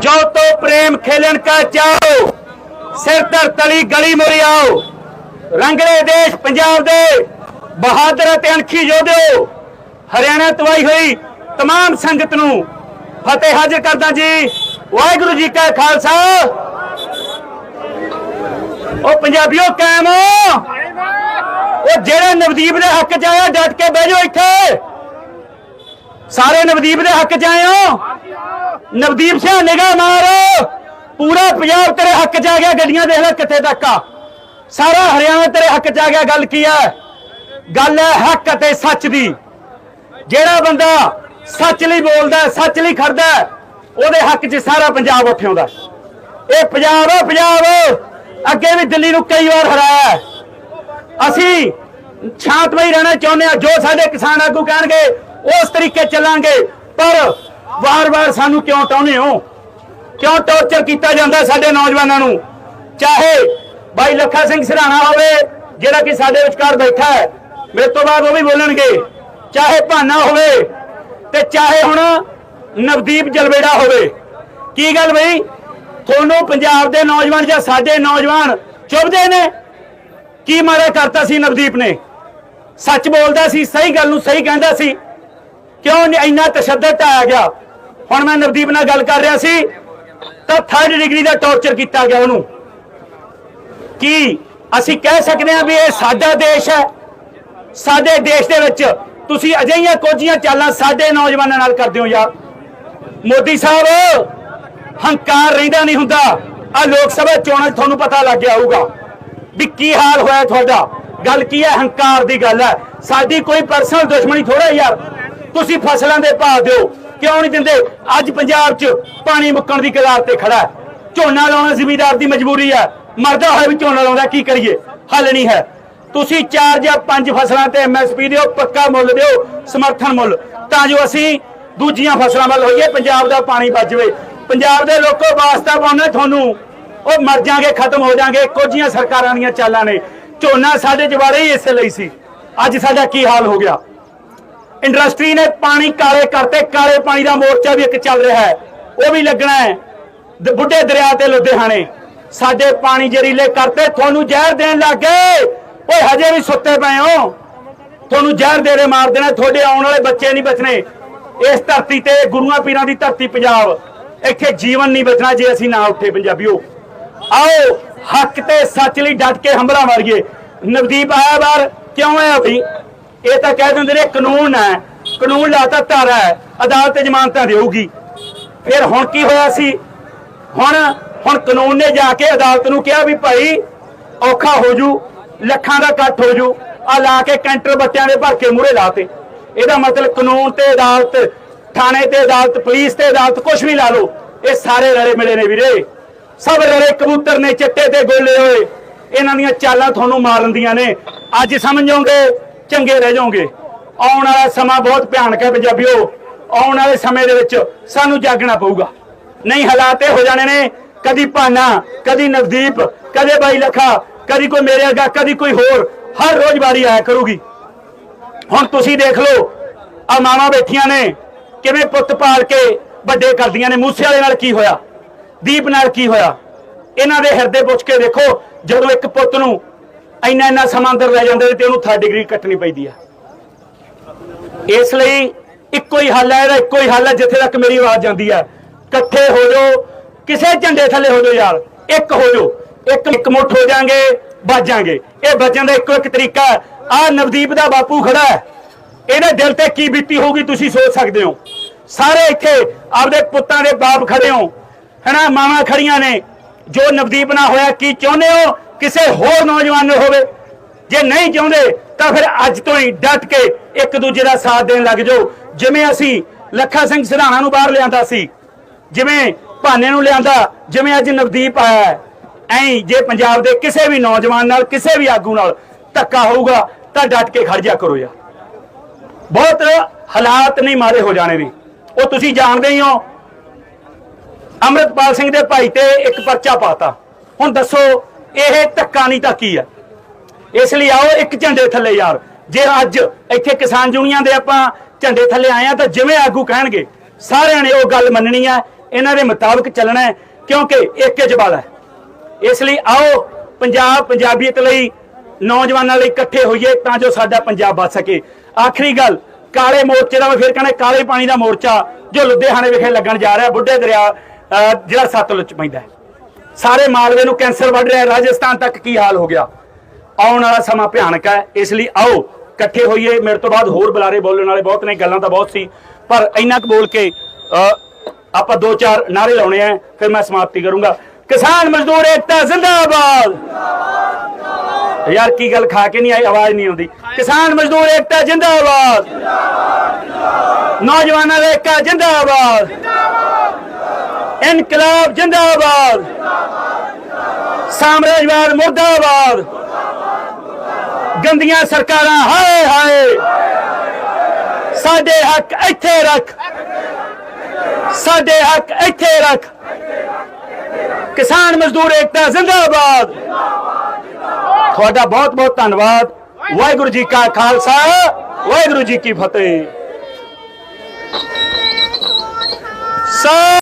जो तो प्रेम खेलन का चाहो सिर तर तली गली मुरी आओ ਰੰਗਲੇ ਦੇਸ਼ ਪੰਜਾਬ ਦੇ ਬਹਾਦਰ ਅਤੇ ਅਣਖੀ ਯੋਧਿਓ ਹਰਿਆਣਾ ਤੋਂ ਆਈ ਹੋਈ तमाम ਸੰਗਤ ਨੂੰ ਫਤਿਹ ਹਾਜ਼ਰ ਕਰਦਾ ਜੀ ਵਾਹਿਗੁਰੂ ਜੀ ਕਾ ਖਾਲਸਾ ਉਹ ਪੰਜਾਬੀਓ ਕਾਇਮ ਹੋ ਉਹ ਜਿਹੜੇ ਨਵਦੀਪ ਦੇ ਹੱਕ ਚ ਆਇਆ ਡਟ ਕੇ ਬਹਿ ਜਾਓ ਇੱਥੇ ਸਾਰੇ ਨਵਦੀਪ ਦੇ ਹੱਕ ਚ ਆਏ ਹੋ ਨਵਦੀਪ ਸਿੰਘ ਨਿਗਾਹ ਮਾਰ। ਪੂਰਾ ਪੰਜਾਬ ਤੇਰੇ ਹੱਕ ਚ ਆ ਗਿਆ, ਗੱਡੀਆਂ ਦੇਖ ਲੈ ਕਿੱਥੇ ਤੱਕ ਆ। ਸਾਰਾ ਹਰਿਆਣਾ ਤੇਰੇ ਹੱਕ ਚ ਆ ਗਿਆ, ਗੱਲ ਕੀ ਹੈ ਗੱਲ ਹੈ ਹੱਕ ਅਤੇ ਸੱਚ ਦੀ। ਜਿਹੜਾ ਬੰਦਾ ਸੱਚ ਲਈ ਬੋਲਦਾ, ਸੱਚ ਲਈ ਖੜਦਾ, ਉਹਦੇ ਹੱਕ 'ਚ ਸਾਰਾ ਪੰਜਾਬ ਉੱਠਿਆਉਂਦਾ ਇਹ ਪੰਜਾਬ ਹੈ ਪੰਜਾਬ। ਅੱਗੇ ਵੀ ਦਿੱਲੀ ਨੂੰ ਕਈ ਵਾਰ ਹਰਾਇਆ ਅਸੀਂ ਸ਼ਾਂਤਮਈ ਰਹਿਣਾ ਚਾਹੁੰਦੇ ਹਾਂ, ਜੋ ਸਾਡੇ ਕਿਸਾਨ ਆਗੂ ਕਹਿਣਗੇ, ਉਸ ਤਰੀਕੇ ਚੱਲਾਂਗੇ। ਪਰ ਵਾਰ-ਵਾਰ ਸਾਨੂੰ ਕਿਉਂ ਟਾਉਨੇ ਹੋ? ਕਿਉਂ ਟੌਰਚਰ ਕੀਤਾ ਜਾਂਦਾ ਸਾਡੇ ਨੌਜਵਾਨਾਂ ਨੂੰ? ਚਾਹੇ ਬਾਈ ਲੱਖਾ ਸਿੰਘ ਸਿਰਹਾਣਾ ਹੋਵੇ, ਜਿਹੜਾ ਕਿ ਸਾਡੇ ਵਿਚਕਾਰ ਬੈਠਾ ਹੈ, ਮੇਰੇ ਤੋਂ ਬਾਅਦ ਉਹ ਵੀ ਬੋਲਣਗੇ। ਚਾਹੇ ਭਾਨਾ ਹੋਵੇ ਤੇ ਚਾਹੇ ਹੁਣ ਨਵਦੀਪ ਜਲਵੇੜਾ ਹੋਵੇ। ਕੀ ਗੱਲ ਬਈ? ਤੁਹਾਨੂੰ ਪੰਜਾਬ ਦੇ ਨੌਜਵਾਨ ਜਾਂ ਸਾਡੇ ਨੌਜਵਾਨ ਚੁੱਭਦੇ ਨੇ? ਕੀ ਮਾਰਾ ਕਰਤਾ ਸੀ ਨਵਦੀਪ ਨੇ? ਸੱਚ ਬੋਲਦਾ ਸੀ, ਸਹੀ ਗੱਲ ਨੂੰ ਸਹੀ ਕਹਿੰਦਾ ਸੀ। ਕਿਉਂ ਇੰਨਾ ਤਸ਼ੱਦਦ ਆਇਆ ਗਿਆ? ਹੁਣ ਮੈਂ ਨਵਦੀਪ ਨਾਲ ਗੱਲ ਕਰ ਰਿਹਾ ਸੀ, ਤਾਂ 3rd ਡਿਗਰੀ ਦਾ ਟੌਰਚਰ ਕੀਤਾ ਗਿਆ ਉਹਨੂੰ। ਕੀ ਅਸੀਂ ਕਹਿ ਸਕਦੇ ਹਾਂ ਵੀ ਇਹ ਸਾਡਾ ਦੇਸ਼ ਹੈ? ਸਾਡੇ ਦੇਸ਼ ਦੇ ਵਿੱਚ ਤੁਸੀਂ ਅਜਿਹੀਆਂ ਕੋਝੀਆਂ ਚਾਲਾਂ ਸਾਡੇ ਨੌਜਵਾਨਾਂ ਨਾਲ ਕਰਦੇ ਹੋ ਯਾਰ। ਮੋਦੀ ਸਾਹਿਬ, ਹੰਕਾਰ ਰਹਿੰਦਾ ਨਹੀਂ ਹੁੰਦਾ। ਆ ਲੋਕ ਸਭਾ ਚੋਣਾਂ 'ਚ ਤੁਹਾਨੂੰ ਪਤਾ ਲੱਗ ਗਿਆ ਹੋਊਗਾ ਵੀ ਕੀ ਹਾਲ ਹੋਇਆ ਤੁਹਾਡਾ। ਗੱਲ ਕੀ ਹੈ? ਹੰਕਾਰ ਦੀ ਗੱਲ ਹੈ। ਸਾਡੀ ਕੋਈ ਪਰਸਨਲ ਦੁਸ਼ਮਣੀ ਥੋੜਾ ਯਾਰ। ਤੁਸੀਂ ਫਸਲਾਂ ਦੇ ਭਾਅ ਦਿਓ। ਕਿਉਂ ਨਹੀਂ ਦਿੰਦੇ? ਅੱਜ ਪੰਜਾਬ 'ਚ ਪਾਣੀ ਮੁੱਕਣ ਦੀ ਕਗਾਰ ਤੇ ਖੜਾ ਝੋਨਾ ਲਾਉਣਾ ਜ਼ਿਮੀਦਾਰ ਦੀ ਮਜਬੂਰੀ ਹੈ। ਮਰਦਾ ਹੋਇਆ ਵੀ ਝੋਨਾ ਲਾਉਂਦਾ, ਕੀ ਕਰੀਏ? ਹੱਲ ਨਹੀਂ ਹੈ। ਤੁਸੀਂ ਚਾਰ ਜਾਂ ਪੰਜ ਫਸਲਾਂ ਤੇ ਐਮਐਸਪੀ ਦਿਓ, ਪੱਕਾ ਮੁੱਲ ਦਿਓ, ਸਮਰਥਨ ਮੁੱਲ। ਤਾਂ ਜੋ ਅਸੀਂ ਦੂਜੀਆਂ ਫਸਲਾਂ ਵੱਲ ਹੋਈਏ, ਪੰਜਾਬ ਦਾ ਪਾਣੀ ਬਚ ਜਾਵੇ। ਪੰਜਾਬ ਦੇ ਲੋਕੋ ਵਾਸਤਾ ਪਾਉਣਾ ਤੁਹਾਨੂੰ। ਉਹ ਮਰ ਜਾਗੇ ਖਤਮ ਹੋ ਜਾਗੇ ਕੋਝੀਆਂ ਸਰਕਾਰਾਂ ਦੀਆਂ ਚਾਲਾਂ ਨੇ। ਝੋਨਾ ਸਾਡੇ ਜਵਾਰੇ ਹੀ ਇਸੇ ਲਈ ਸੀ। ਅੱਜ ਸਾਡਾ ਕੀ ਹਾਲ ਹੋ ਗਿਆ? ਇੰਡਸਟਰੀ ਨੇ ਪਾਣੀ ਕਾਲੇ ਕਰਤੇ, ਕਾਲੇ ਪਾਣੀ ਦਾ ਮੋਰਚਾ ਵੀ ਇੱਕ ਚੱਲ ਰਿਹਾ ਹੈ। ਉਹ ਵੀ ਲੱਗਣਾ ਹੈ ਬੁੱਢੇ ਦਰਿਆ ਤੇ ਲੁਧਿਆਣੇ। ਸਾਡੇ ਪਾਣੀ ਜ਼ਹਿਰੀਲੇ ਕਰਤੇ, ਤੁਹਾਨੂੰ ਜ਼ਹਿਰ ਦੇਣ ਲੱਗੇ। ਓਏ, ਹਜੇ ਵੀ ਸੁੱਤੇ ਪਏ ਹੋ। ਤੁਹਾਨੂੰ ਜ਼ਹਿਰ ਦੇ ਦੇ ਮਾਰ ਦੇਣਾ, ਤੁਹਾਡੇ ਆਉਣ ਵਾਲੇ ਬੱਚੇ ਨਹੀਂ ਬਚਣੇ। ਇਸ ਧਰਤੀ ਤੇ ਗੁਰੂਆਂ ਪੀਰਾਂ ਦੀ ਧਰਤੀ ਪੰਜਾਬ। ਇੱਥੇ ਜੀਵਨ ਨਹੀਂ ਬਚਣਾ ਜੇ ਅਸੀਂ ਨਾ ਉੱਠੇ ਪੰਜਾਬੀਓ। ਆਓ, ਹੱਕ ਤੇ ਸੱਚ ਲਈ ਡਟ ਕੇ ਹੰਬਲਾ ਮਾਰੀਏ। ਨਵਦੀਪ ਆਇਆ ਬਾਰ ਕਿਉਂ ਆਇਆ ਵੀ ਇਹ ਤਾਂ ਕਹਿ ਦਿੰਦੇ ਨੇ ਕਾਨੂੰਨ ਹੈ। ਕਾਨੂੰਨ ਲਾਤਾ ਧਾਰਾ ਹੈ। ਅਦਾਲਤ ਜ਼ਮਾਨਤਾਂ ਦੇਊਗੀ। ਫਿਰ ਹੁਣ ਕੀ ਹੋਇਆ ਸੀ? ਹੁਣ ਹੁਣ ਕਾਨੂੰਨ ਨੇ ਜਾ ਕੇ ਅਦਾਲਤ ਨੂੰ ਕਿਹਾ ਵੀ ਭਾਈ ਔਖਾ ਹੋ ਜੂ, ਲੱਖਾਂ ਦਾ ਇਕੱਠ ਹੋ ਜੂ। ਆ ਲਾ ਕੇ ਕੈਂਟਰ ਬੱਚਿਆਂ ਦੇ ਭਰ ਕੇ ਮੂਰੇ ਲਾਤੇ ਇਹਦਾ ਮਤਲਬ ਕਾਨੂੰਨ ਤੇ ਅਦਾਲਤ, ਥਾਣੇ ਤੇ ਅਦਾਲਤ, ਪੁਲਿਸ ਤੇ ਅਦਾਲਤ ਕੁਝ ਵੀ ਲਾ ਲਓ। ਇਹ ਸਾਰੇ ਰਲੇ ਮਿਲੇ ਨੇ ਵੀਰੇ। ਸਭ ਰਲੇ ਕਬੂਤਰ ਨੇ, ਚਿੱਟੇ ਤੇ ਗੋਲੇ ਹੋਏ। ਇਹਨਾਂ ਦੀਆਂ ਚਾਲਾਂ ਤੁਹਾਨੂੰ ਮਾਰਨ ਦੀਆਂ ਨੇ। ਅੱਜ ਸਮਝੋਗੇ ਚੰਗੇ ਰਹਿ ਜਾਓਗੇ। ਆਉਣ ਵਾਲਾ ਸਮਾਂ ਬਹੁਤ ਭਿਆਨਕ ਹੈ ਪੰਜਾਬੀਓ। ਆਉਣ ਵਾਲੇ ਸਮੇਂ ਦੇ ਵਿੱਚ ਸਾਨੂੰ ਜਾਗਣਾ ਪਊਗਾ। ਨਹੀਂ ਹਾਲਾਤ ਇਹ ਹੋ ਜਾਣੇ ਨੇ, ਕਦੀ ਭਾਨਾ, ਕਦੀ ਨਵਦੀਪ, ਕਦੇ ਬਾਈ ਲਖਾ, ਕਦੀ ਕੋਈ ਮੇਰੇ ਅੱਗਾ ਕਦੀ ਕੋਈ ਹੋਰ, ਹਰ ਰੋਜ਼ ਵਾਰੀ ਆਇਆ ਕਰੂਗੀ। ਹੁਣ ਤੁਸੀਂ ਦੇਖ ਲਓ ਆ ਮਾਵਾਂ ਬੈਠੀਆਂ ਨੇ, ਕਿਵੇਂ ਪੁੱਤ ਪਾਲ ਕੇ ਵੱਡੇ ਕਰਦੀਆਂ ਨੇ। ਮੂਸੇ ਵਾਲੇ ਨਾਲ ਕੀ ਹੋਇਆ? ਦੀਪ ਨਾਲ ਕੀ ਹੋਇਆ? ਇਹਨਾਂ ਦੇ ਹਿਰਦੇ ਪੁੱਛ ਕੇ ਦੇਖੋ, ਜਦੋਂ ਇੱਕ ਪੁੱਤ ਨੂੰ ਇੰਨਾ ਇੰਨਾ ਸਮਾਂ ਅੰਦਰ ਲੈ ਜਾਂਦੇ ਤੇ ਉਹਨੂੰ 3 ਡਿਗਰੀ ਕੱਟਣੀ ਪੈਂਦੀ ਆ। ਇਸ ਲਈ ਇੱਕੋ ਹੀ ਹੱਲ ਹੈ ਇਹਦਾ ਇੱਕੋ ਹੀ ਹੱਲ ਹੈ ਜਿੱਥੇ ਤੱਕ ਮੇਰੀ ਆਵਾਜ਼ ਜਾਂਦੀ ਹੈ ਇਕੱਠੇ ਹੋ ਜਾਓ, ਕਿਸੇ ਝੰਡੇ ਥੱਲੇ ਹੋ ਜਾਓ ਯਾਰ, ਇੱਕ ਹੋ ਜਾਓ, ਇੱਕ ਇੱਕ ਮੁੱਠ ਹੋ ਜਾਾਂਗੇ ਬਾਜਾਂਗੇ ਇਹ ਬਚਣ ਦਾ ਇੱਕੋ ਇੱਕ ਤਰੀਕਾ ਆ। ਨਵਦੀਪ ਦਾ ਬਾਪੂ ਖੜਾ ਹੈ। ਇਹਦੇ ਦਿਲ ਤੇ ਕੀ ਬੀਤੀ ਹੋਊਗੀ ਤੁਸੀਂ ਸੋਚ ਸਕਦੇ ਹੋ। ਸਾਰੇ ਇੱਥੇ ਆਪਦੇ ਪੁੱਤਾਂ ਦੇ ਬਾਪ ਖੜੇ ਹੋ। ਹੈਨਾ, ਮਾਵਾਂ ਖੜੀਆਂ ਨੇ। ਜੋ ਨਵਦੀਪ ਨਾਲ ਹੋਇਆ, ਕੀ ਚਾਹੁੰਦੇ ਹੋ? ਕਿਸੇ ਹੋਰ ਨੌਜਵਾਨ ਨੂੰ ਹੋਵੇ। ਜੇ ਨਹੀਂ ਚਾਹੁੰਦੇ, ਤਾਂ ਫਿਰ ਅੱਜ ਤੋਂ ਹੀ ਡਟ ਕੇ ਇੱਕ ਦੂਜੇ ਦਾ ਸਾਥ ਦੇਣ ਲੱਗ ਜਾਓ। ਜਿਵੇਂ ਅਸੀਂ ਲੱਖਾ ਸਿੰਘ ਸਿਰਹਾਣਾ ਨੂੰ ਬਾਹਰ ਲਿਆਂਦਾ ਸੀ, ਜਿਵੇਂ ਭਾਨੇ ਨੂੰ ਲਿਆਂਦਾ, ਜਿਵੇਂ ਅੱਜ ਨਵਦੀਪ ਆਇਆ ਐਂ ਜੇ ਪੰਜਾਬ ਦੇ ਕਿਸੇ ਵੀ ਨੌਜਵਾਨ ਨਾਲ, ਕਿਸੇ ਵੀ ਆਗੂ ਨਾਲ ਧੱਕਾ ਹੋਊਗਾ, ਤਾਂ ਡਟ ਕੇ ਖੜ ਜਾ ਕਰੋ ਯਾਰ। ਬਹੁਤ ਹਾਲਾਤ ਨਹੀਂ ਮਾਰੇ ਹੋ ਜਾਣੇ ਵੀ। ਉਹ ਤੁਸੀਂ ਜਾਣਦੇ ਹੀ ਹੋ, ਅੰਮ੍ਰਿਤਪਾਲ ਸਿੰਘ ਦੇ ਭਾਈ ਤੇ ਇੱਕ ਪਰਚਾ ਪਾਤਾ। ਹੁਣ ਦੱਸੋ ਇਹ ਧੱਕਾ ਨਹੀਂ ਤਾਂ ਕੀ ਹੈ ਇਸ ਲਈ ਆਓ ਇੱਕ ਝੰਡੇ ਥੱਲੇ ਯਾਰ। ਜੇ ਅੱਜ ਇੱਥੇ ਕਿਸਾਨ ਯੂਨੀਅਨ ਦੇ ਆਪਾਂ ਝੰਡੇ ਥੱਲੇ ਆਏ ਆ ਤਾਂ ਜਿਵੇਂ ਆਗੂ ਕਹਿਣਗੇ, ਸਾਰਿਆਂ ਨੇ ਉਹ ਗੱਲ ਮੰਨਣੀ ਹੈ ਇਹਨਾਂ ਦੇ ਮੁਤਾਬਕ ਚੱਲਣਾ ਹੈ, ਕਿਉਂਕਿ ਇੱਕ ਜਬਾਲ ਹੈ। ਇਸ ਲਈ ਆਓ ਪੰਜਾਬ ਪੰਜਾਬੀਅਤ ਲਈ, ਨੌਜਵਾਨਾਂ ਲਈ ਇਕੱਠੇ ਹੋਈਏ ਤਾਂ ਜੋ ਸਾਡਾ ਪੰਜਾਬ ਬਚ ਸਕੇ। ਆਖਰੀ ਗੱਲ, ਕਾਲੇ ਮੋਰਚੇ ਦਾ ਮੈਂ ਫਿਰ ਕਹਿੰਦਾ, ਕਾਲੇ ਪਾਣੀ ਦਾ ਮੋਰਚਾ ਜੋ ਲੁਧਿਆਣੇ ਵਿਖੇ ਲੱਗਣ ਜਾ ਰਿਹਾ, ਬੁੱਢੇ ਦਰਿਆ ਜਿਹੜਾ ਸਤਲੁਜ ਪੈਂਦਾ ਹੈ। ਸਾਰੇ ਮਾਲਵੇ ਨੂੰ ਕੈਂਸਰ ਵੱਢ ਰਿਹਾ ਰਾਜਸਥਾਨ ਤੱਕ ਕੀ ਹਾਲ ਹੋ ਗਿਆ? ਆਉਣ ਵਾਲਾ ਸਮਾਂ ਭਿਆਨਕ ਹੈ। ਇਸ ਲਈ ਆਓ, ਇਕੱਠੇ ਹੋਈਏ। ਮੇਰੇ ਤੋਂ ਬਾਅਦ ਹੋਰ ਬੁਲਾਰੇ ਬੋਲਣ ਵਾਲੇ ਬਹੁਤ ਨੇ, ਗੱਲਾਂ ਤਾਂ ਬਹੁਤ ਸੀ। ਪਰ ਇੰਨਾ ਕੁ ਬੋਲ ਕੇ ਆਪਾਂ ਦੋ ਚਾਰ ਨਾਰੇ ਲਾਉਣੇ ਆ, ਫਿਰ ਮੈਂ ਸਮਾਪਤੀ ਕਰੂੰਗਾ। ਕਿਸਾਨ ਮਜ਼ਦੂਰ ਏਕਤਾ ਜ਼ਿੰਦਾਬਾਦ! ਯਾਰ, ਕੀ ਗੱਲ ਖਾ ਕੇ ਨਹੀਂ ਆਈ? ਆਵਾਜ਼ ਨਹੀਂ ਆਉਂਦੀ। ਕਿਸਾਨ ਮਜ਼ਦੂਰ ਏਕਤਾ ਜ਼ਿੰਦਾਬਾਦ! ਨੌਜਵਾਨਾਂ ਦਾ ਏਕਾ ਜ਼ਿੰਦਾਬਾਦ! ਇਨਕਲਾਬ ਜ਼ਿੰਦਾਬਾਦ! ਸਾਮਰਾਜਵਾਦ ਮੁਰਦਾਬਾਦ। ਗੰਦੀਆਂ ਸਰਕਾਰਾਂ, ਹਾਏ ਹਾਏ। ਸਾਡੇ ਹੱਕ ਇੱਥੇ ਰੱਖ। ਸਾਡੇ ਹੱਕ ਇੱਥੇ ਰੱਖ। ਕਿਸਾਨ ਮਜ਼ਦੂਰ ਏਕਤਾ ਜ਼ਿੰਦਾਬਾਦ। ਤੁਹਾਡਾ ਬਹੁਤ ਬਹੁਤ ਧੰਨਵਾਦ। ਵਾਹਿਗੁਰੂ ਜੀ ਕਾ ਖਾਲਸਾ, ਵਾਹਿਗੁਰੂ ਜੀ ਕੀ ਫਤਿਹ। ਸਾ